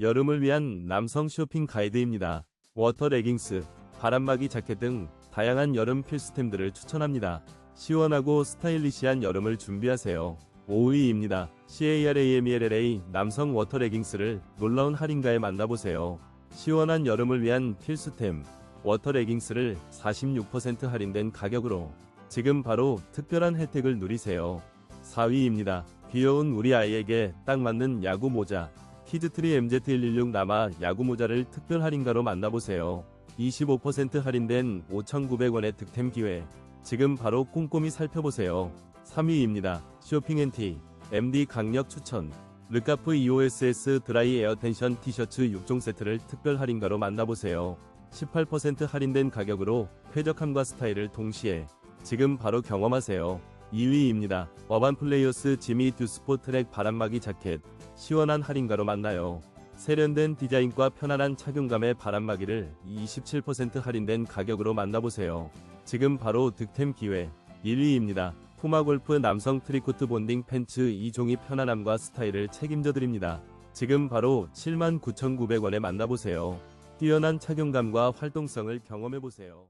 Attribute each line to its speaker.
Speaker 1: 여름을 위한 남성 쇼핑 가이드입니다. 워터 레깅스, 바람막이 자켓 등 다양한 여름 필수템들을 추천합니다. 시원하고 스타일리시한 여름을 준비하세요. 5위입니다. CARAMELLA 남성 워터 레깅스를 놀라운 할인가에 만나보세요. 시원한 여름을 위한 필수템, 워터 레깅스를 46% 할인된 가격으로 지금 바로 특별한 혜택을 누리세요. 4위입니다. 귀여운 우리 아이에게 딱 맞는 야구 모자. 키즈트리 MZ116 남아 야구 모자를 특별 할인가로 만나보세요. 25% 할인된 5,900원의 득템 기회. 지금 바로 꼼꼼히 살펴보세요. 3위입니다. 쇼핑앤티 MD 강력 추천. 르카프 EOSS 드라이 에어 텐션 티셔츠 6종 세트를 특별 할인가로 만나보세요. 18% 할인된 가격으로 쾌적함과 스타일을 동시에 지금 바로 경험하세요. 2위입니다. 어반 플레이어스 지미 듀스포 트랙 바람막이 자켓 시원한 할인가로 만나요. 세련된 디자인과 편안한 착용감의 바람막이를 27% 할인된 가격으로 만나보세요. 지금 바로 득템 기회 1위입니다. 푸마 골프 남성 트리코트 본딩 팬츠 2종이 편안함과 스타일을 책임져 드립니다. 지금 바로 79,900원에 만나보세요. 뛰어난 착용감과 활동성을 경험해보세요.